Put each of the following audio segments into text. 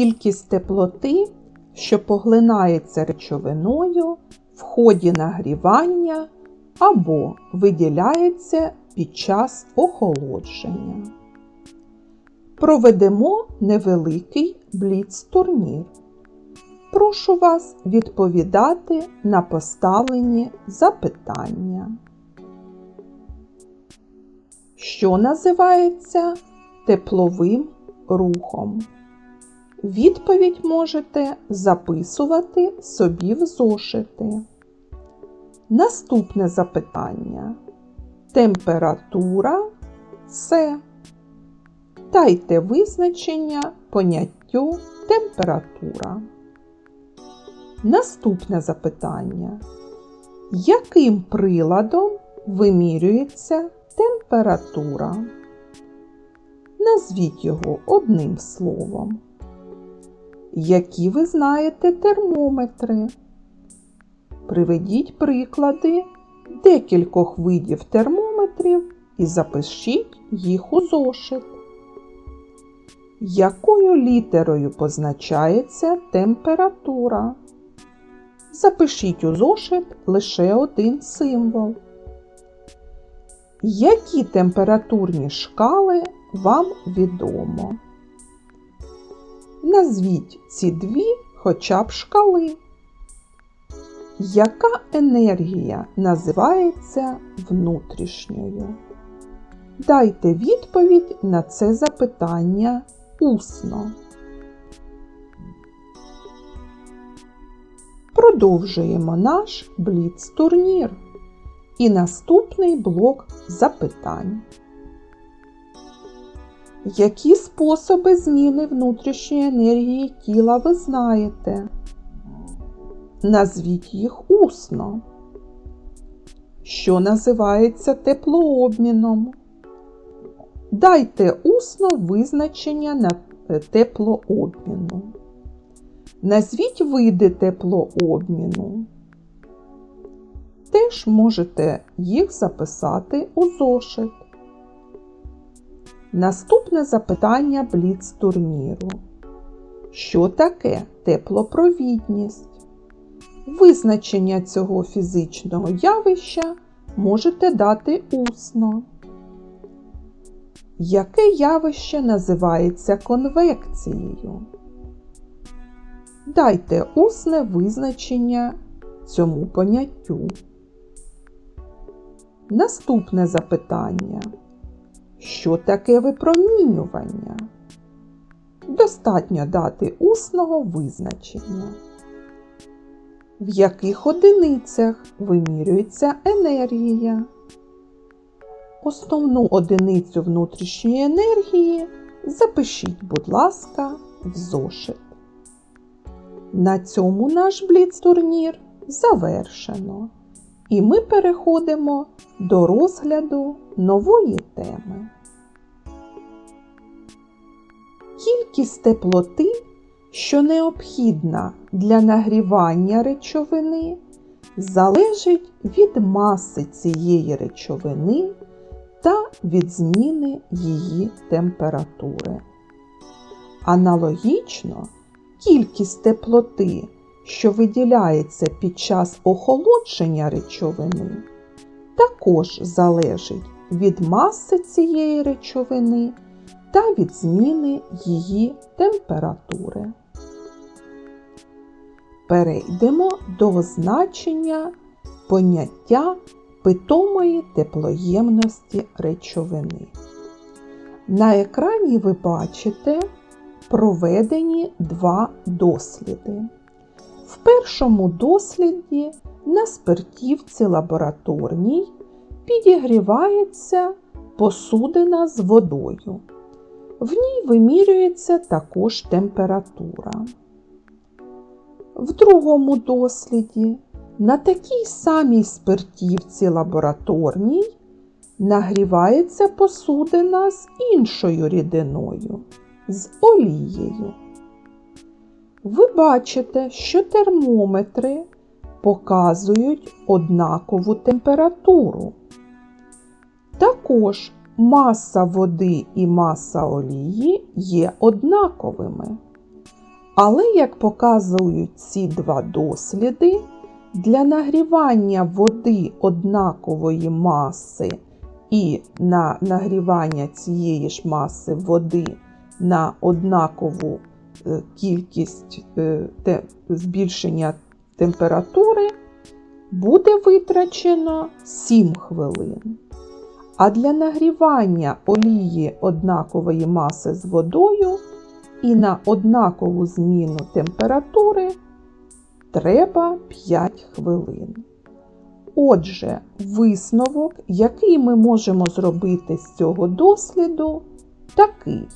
кількість теплоти, що поглинається речовиною в ході нагрівання або виділяється під час охолодження. Проведемо невеликий бліц-турнір. Прошу вас відповідати на поставлені запитання. Що називається тепловим рухом? Відповідь можете записувати собі в зошити. Наступне запитання. Температура це. Дайте визначення поняттю температура. Наступне запитання. Яким приладом вимірюється температура? Назвіть його одним словом. Які ви знаєте термометри? Приведіть приклади декількох видів термометрів і запишіть їх у зошит. Якою літерою позначається температура? Запишіть у зошит лише один символ. Які температурні шкали вам відомо? Назвіть ці дві хоча б шкали. Яка енергія називається внутрішньою? Дайте відповідь на це запитання усно. Продовжуємо наш бліц-турнір і наступний блок запитань. Які способи зміни внутрішньої енергії тіла ви знаєте? Назвіть їх усно. Що називається теплообміном? Дайте усно визначення на теплообміну. Назвіть види теплообміну. Теж можете їх записати у зошит. Наступне запитання бліц турніру. Що таке теплопровідність? Визначення цього фізичного явища можете дати усно. Яке явище називається конвекцією? Дайте усне визначення цьому поняттю. Наступне запитання. Що таке випромінювання? Достатньо дати усного визначення. В яких одиницях вимірюється енергія? Основну одиницю внутрішньої енергії запишіть, будь ласка, в зошит. На цьому наш бліц-турнір завершено. І ми переходимо до розгляду нової теми. Кількість теплоти, що необхідна для нагрівання речовини, залежить від маси цієї речовини та від зміни її температури. Аналогічно, кількість теплоти, що виділяється під час охолодження речовини, також залежить від маси цієї речовини та від зміни її температури. Перейдемо до значення поняття питомої теплоємності речовини. На екрані ви бачите проведені два досліди. В першому досліді на спиртівці лабораторній підігрівається посудина з водою. В ній вимірюється також температура. В другому досліді на такій самій спиртівці лабораторній нагрівається посудина з іншою рідиною, з олією. Ви бачите, що термометри показують однакову температуру. Також маса води і маса олії є однаковими. Але, як показують ці два досліди, для нагрівання води однакової маси і на нагрівання цієї ж маси води на однакову е, кількість е, збільшення температури буде витрачено 7 хвилин. А для нагрівання олії однакової маси з водою і на однакову зміну температури треба 5 хвилин. Отже, висновок, який ми можемо зробити з цього досліду, такий,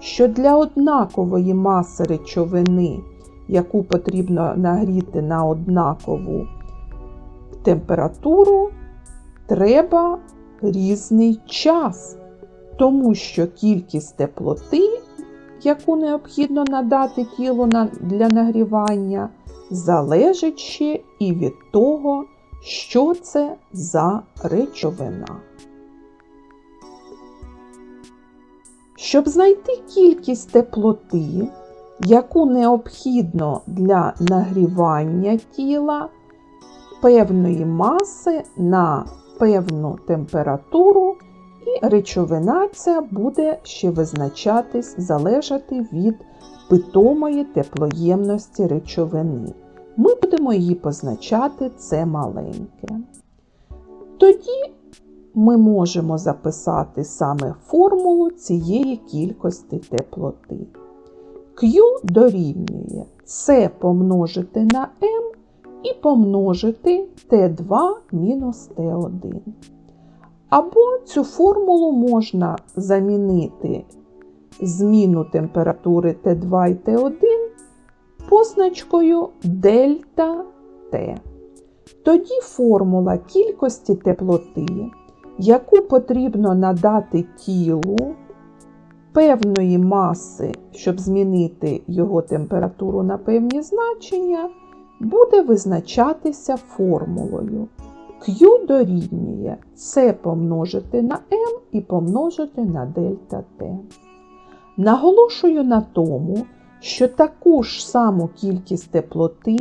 що для однакової маси речовини, яку потрібно нагріти на однакову температуру, треба різний час, тому що кількість теплоти, яку необхідно надати тілу для нагрівання, залежить ще і від того, що це за речовина. Щоб знайти кількість теплоти, яку необхідно для нагрівання тіла певної маси на певну температуру, і речовина ця буде ще визначатись, залежати від питомої теплоємності речовини. Ми будемо її позначати це маленьке. Тоді ми можемо записати саме формулу цієї кількості теплоти. Q дорівнює С помножити на m і помножити Т2 мінус Т1. Або цю формулу можна замінити зміну температури Т2 і Т1 позначкою дельта Т. Тоді формула кількості теплоти, яку потрібно надати тілу певної маси, щоб змінити його температуру на певні значення, буде визначатися формулою Q дорівнює С помножити на m і помножити на дельта Т. Наголошую на тому, що таку ж саму кількість теплоти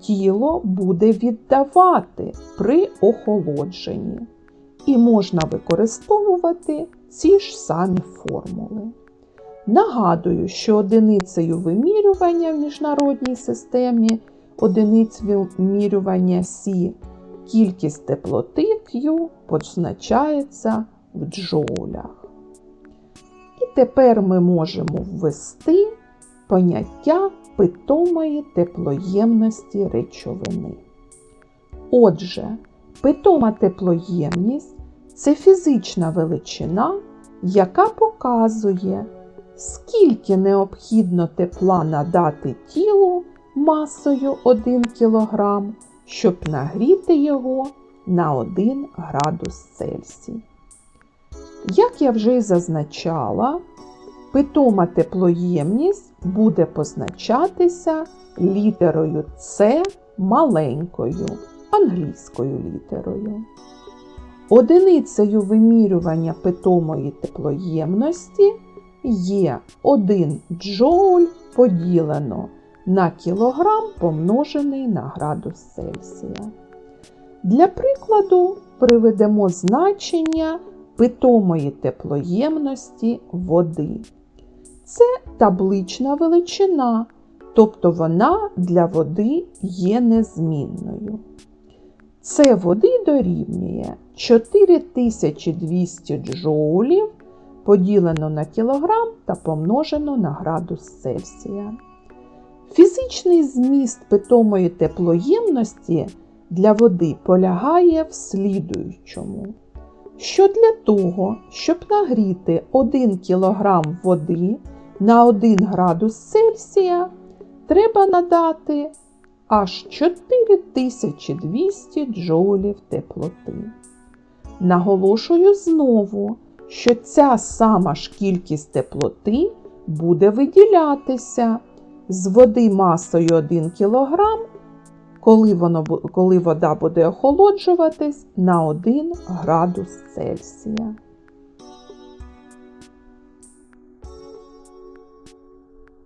тіло буде віддавати при охолодженні, і можна використовувати ці ж самі формули. Нагадую, що одиницею вимірювання в міжнародній системі одиниць вимірювання Сі кількість теплоти Q позначається в джоулях. І тепер ми можемо ввести поняття питомої теплоємності речовини. Отже, питома теплоємність це фізична величина, яка показує, скільки необхідно тепла надати тілу масою 1 кг, щоб нагріти його на 1 градус Цельсій. Як я вже й зазначала, питома теплоємність буде позначатися літерою С маленькою, англійською літерою. Одиницею вимірювання питомої теплоємності є 1 джоуль поділено на кілограм помножений на градус Цельсія. Для прикладу приведемо значення питомої теплоємності води. Це таблична величина, тобто вона для води є незмінною. Це води дорівнює 4200 джоулів поділено на кілограм та помножено на градус Цельсія. Фізичний зміст питомої теплоємності для води полягає в слідуючому, що для того, щоб нагріти 1 кг води на 1 градус Цельсія, треба надати аж 4200 джоулів теплоти. Наголошую знову, що ця сама ж кількість теплоти буде виділятися з води масою 1 кг, коли, воно, коли вода буде охолоджуватись на 1 градус Цельсія.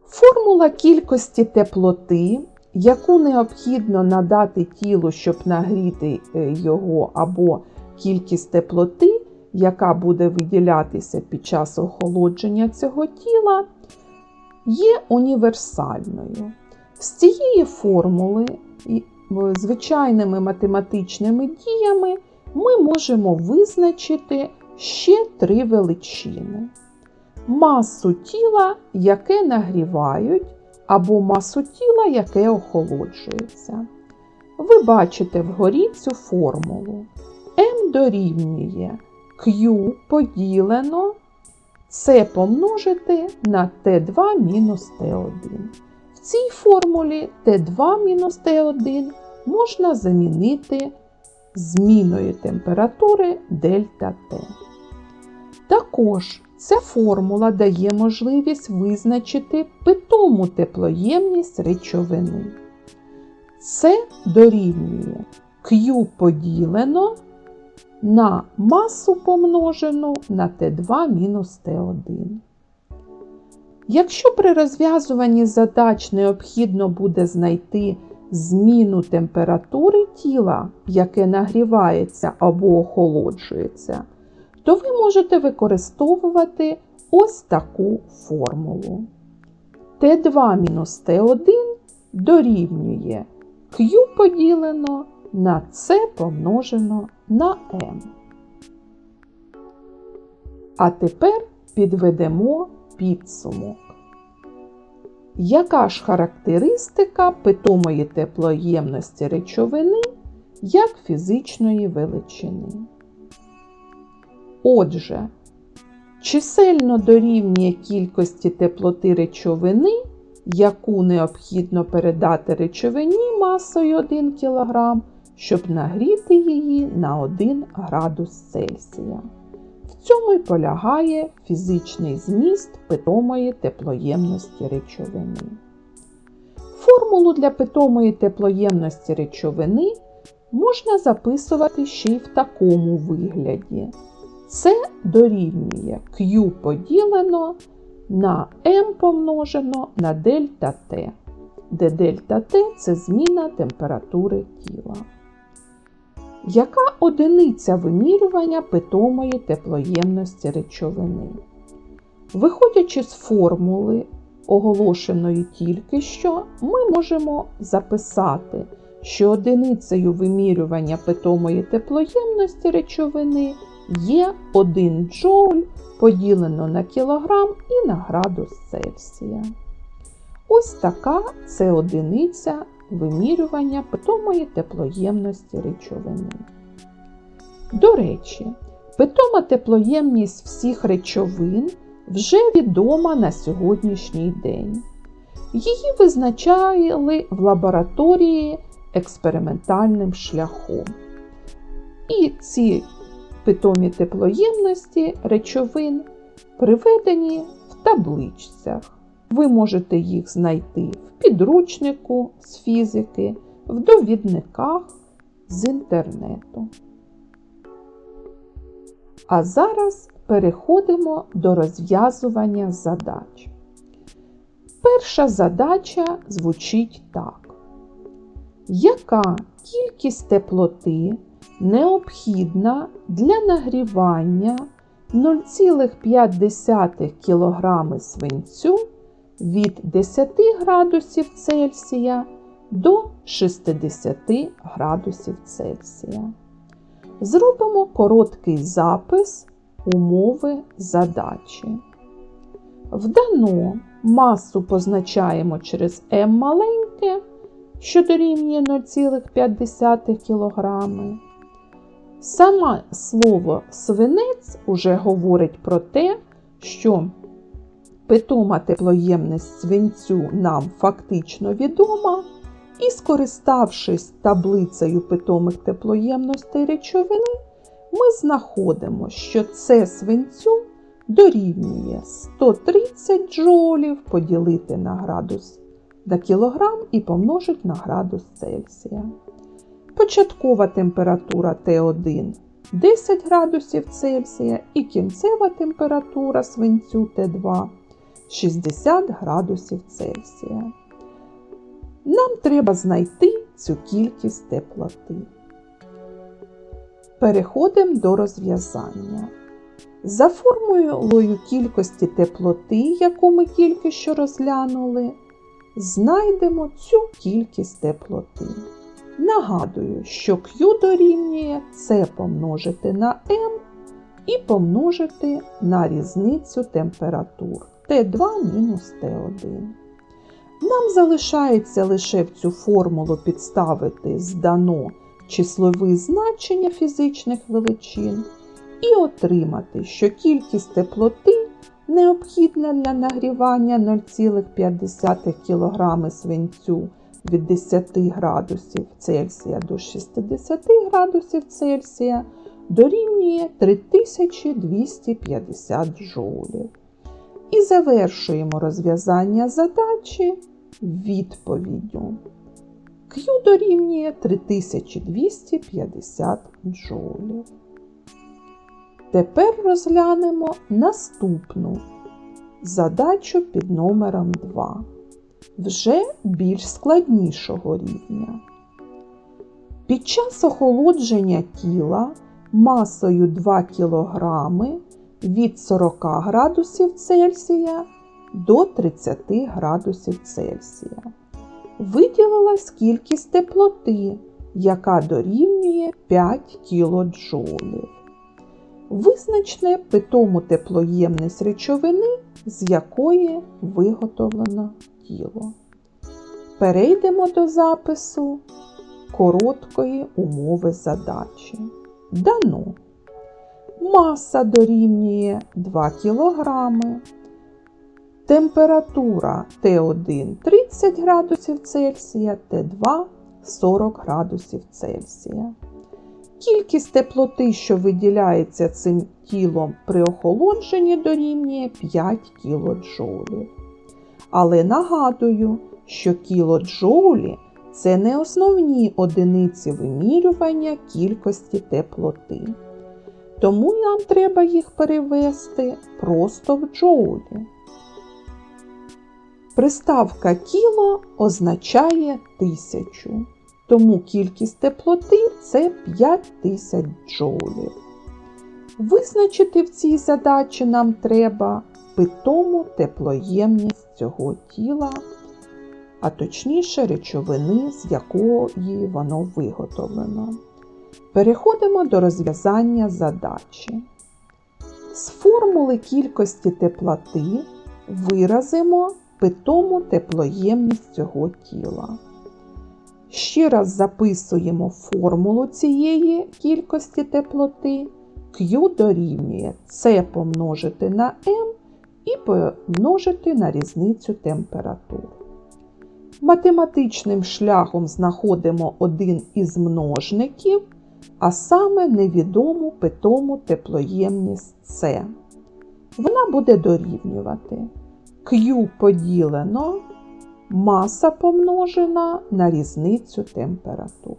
Формула кількості теплоти, яку необхідно надати тілу, щоб нагріти е, його, або кількість теплоти, яка буде виділятися під час охолодження цього тіла, є універсальною. З цієї формули е, звичайними математичними діями ми можемо визначити ще три величини. Масу тіла, яке нагрівають, або масу тіла, яке охолоджується. Ви бачите вгорі цю формулу. М дорівнює Q поділено С помножити на Т2 мінус Т1. В цій формулі Т2 мінус Т1 можна замінити зміною температури дельта Т. Також ця формула дає можливість визначити питому теплоємність речовини. Це дорівнює Q поділено на масу помножену на Т2 мінус Т1. Якщо при розв'язуванні задач необхідно буде знайти зміну температури тіла, яке нагрівається або охолоджується, то ви можете використовувати ось таку формулу. Т2-Т1 дорівнює Q поділено на С помножено на М. А тепер підведемо підсумок. Яка ж характеристика питомої теплоємності речовини як фізичної величини? Отже, чисельно дорівнює кількості теплоти речовини, яку необхідно передати речовині масою 1 кг, щоб нагріти її на 1 градус Цельсія. В цьому й полягає фізичний зміст питомої теплоємності речовини. Формулу для питомої теплоємності речовини можна записувати ще й в такому вигляді. Це дорівнює Q поділено на m помножено на дельта T, де дельта T це зміна температури тіла. Яка одиниця вимірювання питомої теплоємності речовини? Виходячи з формули, оголошеної тільки що, ми можемо записати, що одиницею вимірювання питомої теплоємності речовини є 1 джоуль поділено на кілограм і на градус Цельсія. Ось така це одиниця вимірювання питомої теплоємності речовини. До речі, питома теплоємність всіх речовин вже відома на сьогоднішній день. Її визначали в лабораторії експериментальним шляхом. І ці питомі теплоємності речовин приведені в табличцях. Ви можете їх знайти в підручнику з фізики, в довідниках з інтернету. А зараз переходимо до розв'язування задач. Перша задача звучить так. Яка кількість теплоти необхідна для нагрівання 0,5 кг свинцю від 10 градусів Цельсія до 60 градусів Цельсія. Зробимо короткий запис умови задачі. Вдано масу позначаємо через М маленьке, що дорівнює 0,5 кг. Саме слово свинець уже говорить про те, що питома теплоємність свинцю нам фактично відома, і, скориставшись таблицею питомих теплоємностей речовини, ми знаходимо, що це свинцю дорівнює 130 джолів поділити на градус на кілограм і помножити на градус Цельсія. Початкова температура Т1 10 градусів Цельсія і кінцева температура свинцю Т2 60 градусів Цельсія. Нам треба знайти цю кількість теплоти. Переходимо до розв'язання. За формулою кількості теплоти, яку ми тільки що розглянули, знайдемо цю кількість теплоти. Нагадую, що Q дорівнює C помножити на M і помножити на різницю температур Т2 мінус Т1. Нам залишається лише в цю формулу підставити здано числові значення фізичних величин і отримати, що кількість теплоти, необхідна для нагрівання 0,5 кг свинцю від 10 градусів Цельсія до 60 градусів Цельсія, дорівнює 3250 джоулів. І завершуємо розв'язання задачі відповіддю. Q дорівнює 3250 джоулів. Тепер розглянемо наступну задачу під номером 2, вже більш складнішого рівня. Під час охолодження тіла масою 2 кг від 40 градусів Цельсія до 30 градусів Цельсія. Виділилась кількість теплоти, яка дорівнює 5 кДж. Визначне питому теплоємність речовини, з якої виготовлено тіло. Перейдемо до запису короткої умови задачі. Дано. Маса дорівнює 2 кг. Температура Т1 30 градусів Цельсія, Т2 40 градусів Цельсія. Кількість теплоти, що виділяється цим тілом при охолодженні, дорівнює 5 кДж. Але нагадую, що кілоджоулі – це не основні одиниці вимірювання кількості теплоти. Тому нам треба їх перевести просто в джоулі. Приставка кіло означає тисячу, тому кількість теплоти це 5000 джоулів. Визначити в цій задачі нам треба питому теплоємність цього тіла, а точніше речовини, з якої воно виготовлено. Переходимо до розв'язання задачі. З формули кількості теплоти виразимо питому теплоємність цього тіла. Ще раз записуємо формулу цієї кількості теплоти. Q дорівнює C помножити на M і помножити на різницю температур. Математичним шляхом знаходимо один із множників, а саме невідому питому теплоємність С. Вона буде дорівнювати Q поділено маса помножена на різницю температур.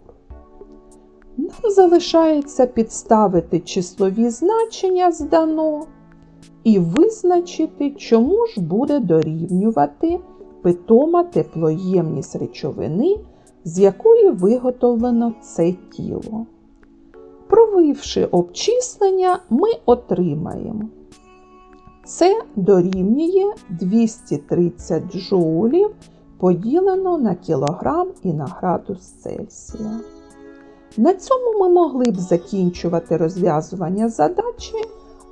Нам залишається підставити числові значення здано і визначити, чому ж буде дорівнювати питома теплоємність речовини, з якої виготовлено це тіло. Провівши обчислення, ми отримаємо. Це дорівнює 230 джоулів поділено на кілограм і на градус Цельсія. На цьому ми могли б закінчувати розв'язування задачі,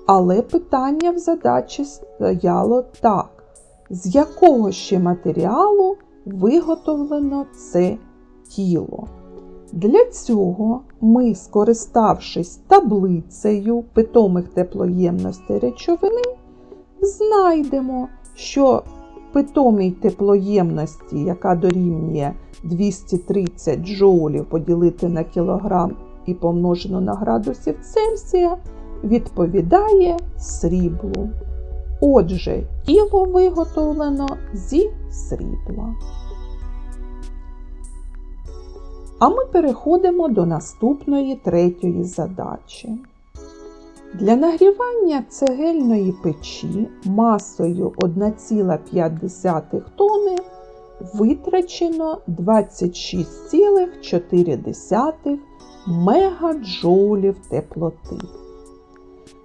але питання в задачі стояло так: з якого ще матеріалу виготовлено це тіло? Для цього ми, скориставшись таблицею питомих теплоємностей речовини, знайдемо, що питомій теплоємності, яка дорівнює 230 джоулів поділити на кілограм і помножено на градусів Цельсія, відповідає сріблу. Отже, тіло виготовлено зі срібла. А ми переходимо до наступної третьої задачі. Для нагрівання цегельної печі масою 1,5 тонни витрачено 26,4 мегаджоулів теплоти.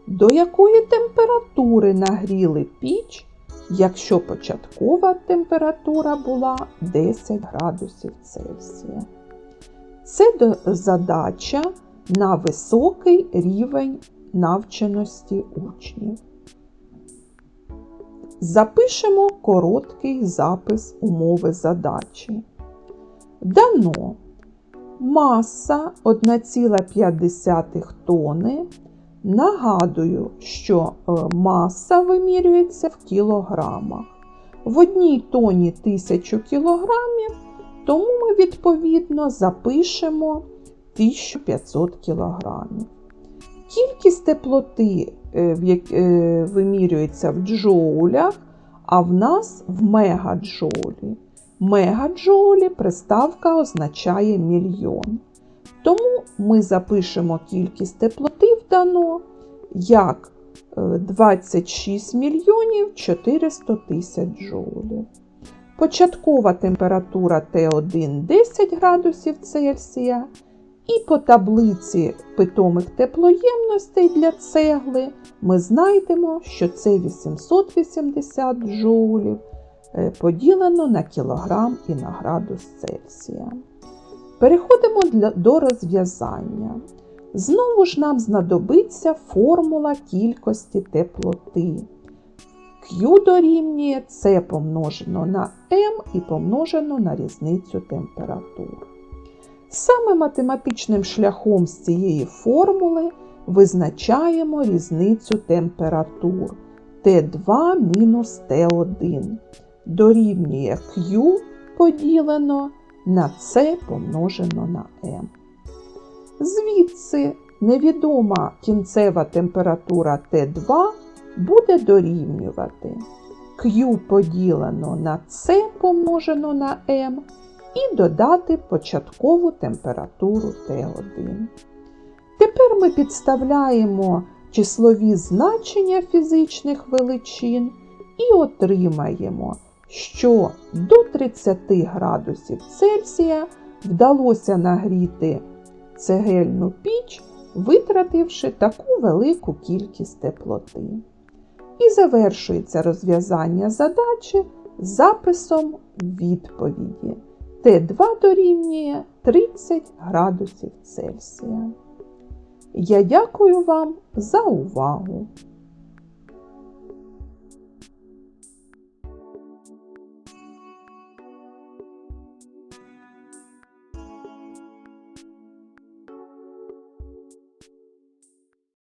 До якої температури нагріли піч, якщо початкова температура була 10 градусів Цельсія? Це задача на високий рівень навченості учнів. Запишемо короткий запис умови задачі. Дано маса 1,5 тонни. Нагадую, що е, маса вимірюється в кілограмах. В одній тоні 1000 кілограмів, тому ми відповідно запишемо 1500 кілограмів. Кількість теплоти е, е, вимірюється в джоулях, а в нас в мегаджоулі. Мегаджоулі приставка означає мільйон. Тому ми запишемо кількість теплоти в дано як е, 26 мільйонів 400 тисяч джоулів. Початкова температура Т1 10 градусів Цельсія. І по таблиці питомих теплоємностей для цегли ми знайдемо, що це 880 джоулів е, поділено на кілограм і на градус Цельсія. Переходимо для, до розв'язання. Знову ж нам знадобиться формула кількості теплоти. Q дорівнює С помножено на m і помножено на різницю температур. Саме математичним шляхом з цієї формули визначаємо різницю температур Т2 мінус Т1 дорівнює Q поділено на С помножено на m. Звідси невідома кінцева температура Т2 буде дорівнювати Q поділено на С помножено на m і додати початкову температуру Т1. Тепер ми підставляємо числові значення фізичних величин і отримаємо, що до 30 градусів Цельсія вдалося нагріти цегельну піч, витративши таку велику кількість теплоти. І завершується розв'язання задачі записом відповіді. Т2 дорівнює 30 градусів Цельсія. Я дякую вам за увагу!